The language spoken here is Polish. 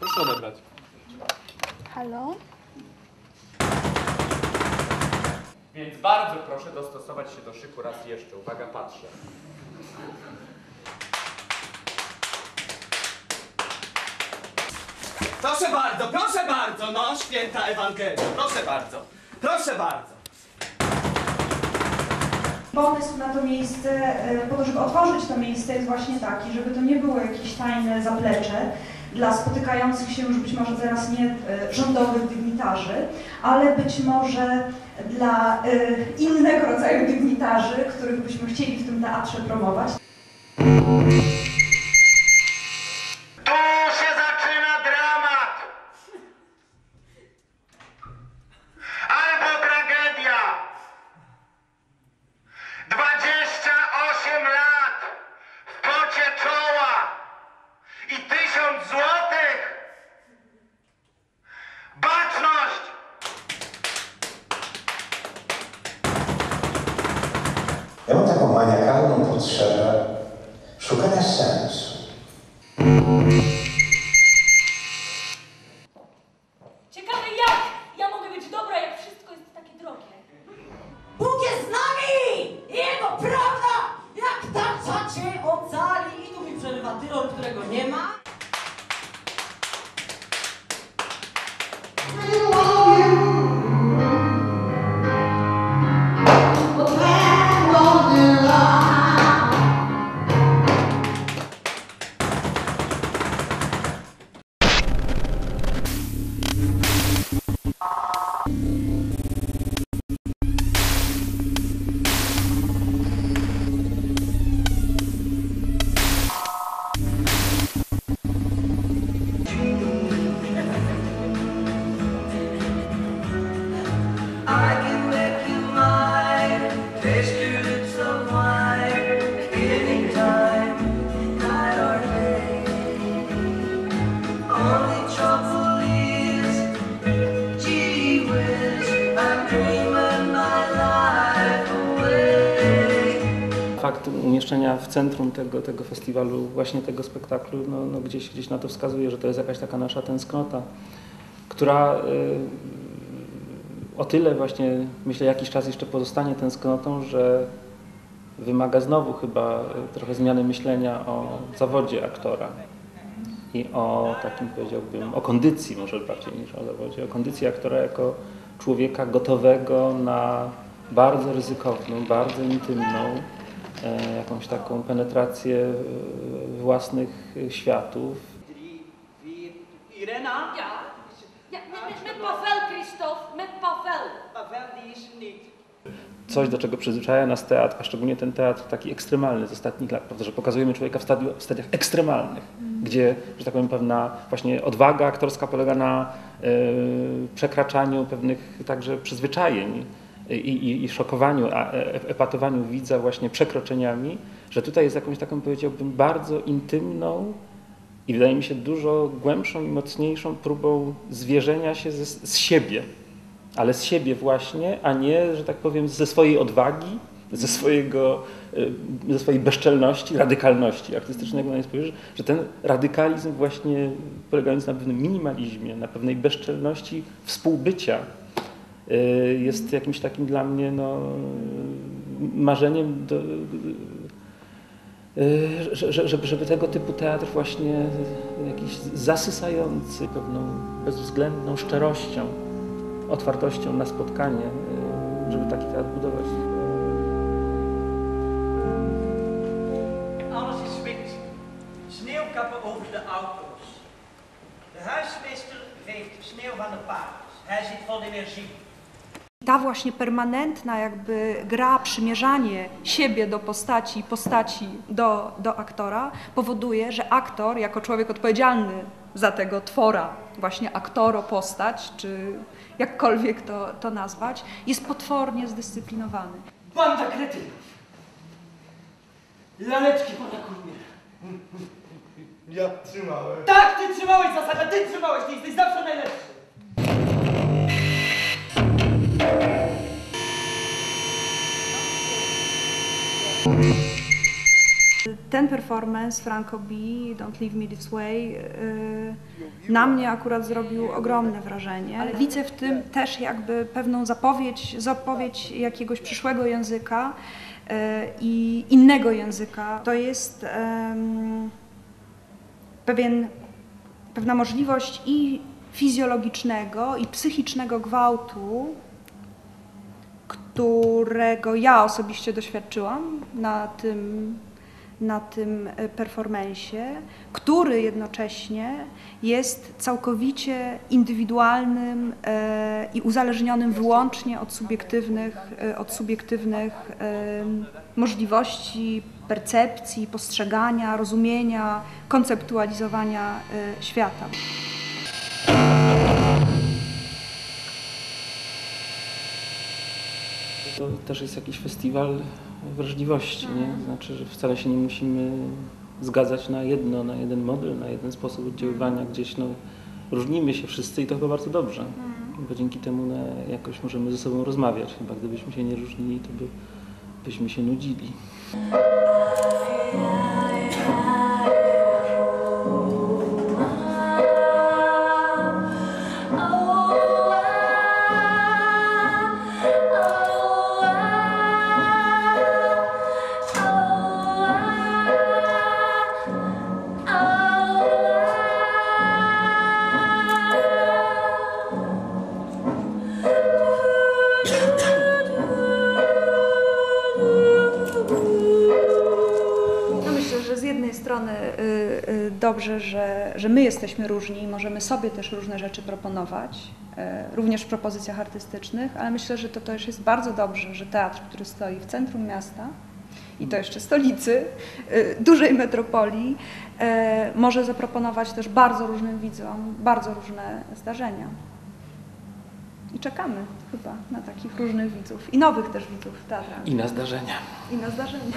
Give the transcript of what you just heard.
Proszę odebrać. Halo? Więc bardzo proszę dostosować się do szyku raz jeszcze. Uwaga, patrzę. Proszę bardzo, proszę bardzo, no, święta Ewangelia, proszę bardzo, proszę bardzo. Pomysł na to miejsce, e, po to, żeby otworzyć to miejsce jest właśnie taki, żeby to nie było jakieś tajne zaplecze dla spotykających się już być może teraz nie e, rządowych dygnitarzy, ale być może dla e, innego rodzaju dygnitarzy, których byśmy chcieli w tym teatrze promować. nos chama, chocar Fakt umieszczenia w centrum tego, tego festiwalu, właśnie tego spektaklu, no, no gdzieś, gdzieś na to wskazuje, że to jest jakaś taka nasza tęsknota, która y, o tyle właśnie, myślę, jakiś czas jeszcze pozostanie tęsknotą, że wymaga znowu chyba y, trochę zmiany myślenia o zawodzie aktora i o takim powiedziałbym, o kondycji może bardziej niż o zawodzie, o kondycji aktora jako człowieka gotowego na bardzo ryzykowną, bardzo intymną, jakąś taką penetrację e, własnych e, światów. Irena? Ja? Ja, met, met Pavel, Christophe, met Pavel. Paweł, die is niet. Coś, do czego przyzwyczaja nas teatr, a szczególnie ten teatr taki ekstremalny z ostatnich lat, prawda, że pokazujemy człowieka w, stadiu, w stadiach ekstremalnych, gdzie, że tak powiem, pewna właśnie odwaga aktorska polega na e, przekraczaniu pewnych także przyzwyczajeń i, i, i szokowaniu, a, e, epatowaniu widza właśnie przekroczeniami, że tutaj jest jakąś taką, powiedziałbym, bardzo intymną i wydaje mi się dużo głębszą i mocniejszą próbą zwierzenia się ze, z siebie, ale z siebie właśnie, a nie, że tak powiem, ze swojej odwagi, ze, swojego, y, ze swojej bezczelności, radykalności artystycznego, no nie że ten radykalizm właśnie polegający na pewnym minimalizmie, na pewnej bezczelności współbycia jest jakimś takim dla mnie no, marzeniem do, y, że- że- żeby, żeby tego typu teatr właśnie jakiś zasysający pewną bezwzględną szczerością, otwartością na spotkanie, y, żeby taki teatr budować. De sneeuw van de. Hij zit vol energie. Ta właśnie permanentna jakby gra, przymierzanie siebie do postaci, i postaci do, do aktora powoduje, że aktor jako człowiek odpowiedzialny za tego twora, właśnie aktoro postać, czy jakkolwiek to, to nazwać, jest potwornie zdyscyplinowany. Banda kretynów. Laleczki pana Kurmiera. Ja trzymałem. Tak, ty trzymałeś zasadę, ty trzymałeś, ty jesteś zawsze najlepszy. Ten performance Franco B, Don't Leave Me This Way, y, na mnie akurat zrobił ogromne wrażenie. Ale widzę w tym też jakby pewną zapowiedź, zapowiedź jakiegoś przyszłego języka y, i innego języka. To jest pewien, pewna możliwość i fizjologicznego, i psychicznego gwałtu, którego ja osobiście doświadczyłam na tym, na tym e, performensie, który jednocześnie jest całkowicie indywidualnym e, i uzależnionym wyłącznie od subiektywnych, e, od subiektywnych możliwości percepcji, postrzegania, rozumienia, konceptualizowania świata. To też jest jakiś festiwal wrażliwości, nie? Znaczy, że wcale się nie musimy zgadzać na jedno, na jeden model, na jeden sposób oddziaływania gdzieś, no różnimy się wszyscy i to chyba bardzo dobrze, bo dzięki temu no, jakoś możemy ze sobą rozmawiać. Chyba gdybyśmy się nie różnili, to by, byśmy się nudzili. Dobrze, że, że my jesteśmy różni i możemy sobie też różne rzeczy proponować, y, również w propozycjach artystycznych, ale myślę, że to też jest bardzo dobrze, że teatr, który stoi w centrum miasta i to jeszcze stolicy, y, dużej metropolii, y, może zaproponować też bardzo różnym widzom bardzo różne zdarzenia. I czekamy chyba na takich różnych widzów i nowych też widzów teatralnych I na zdarzenia. i na zdarzenia.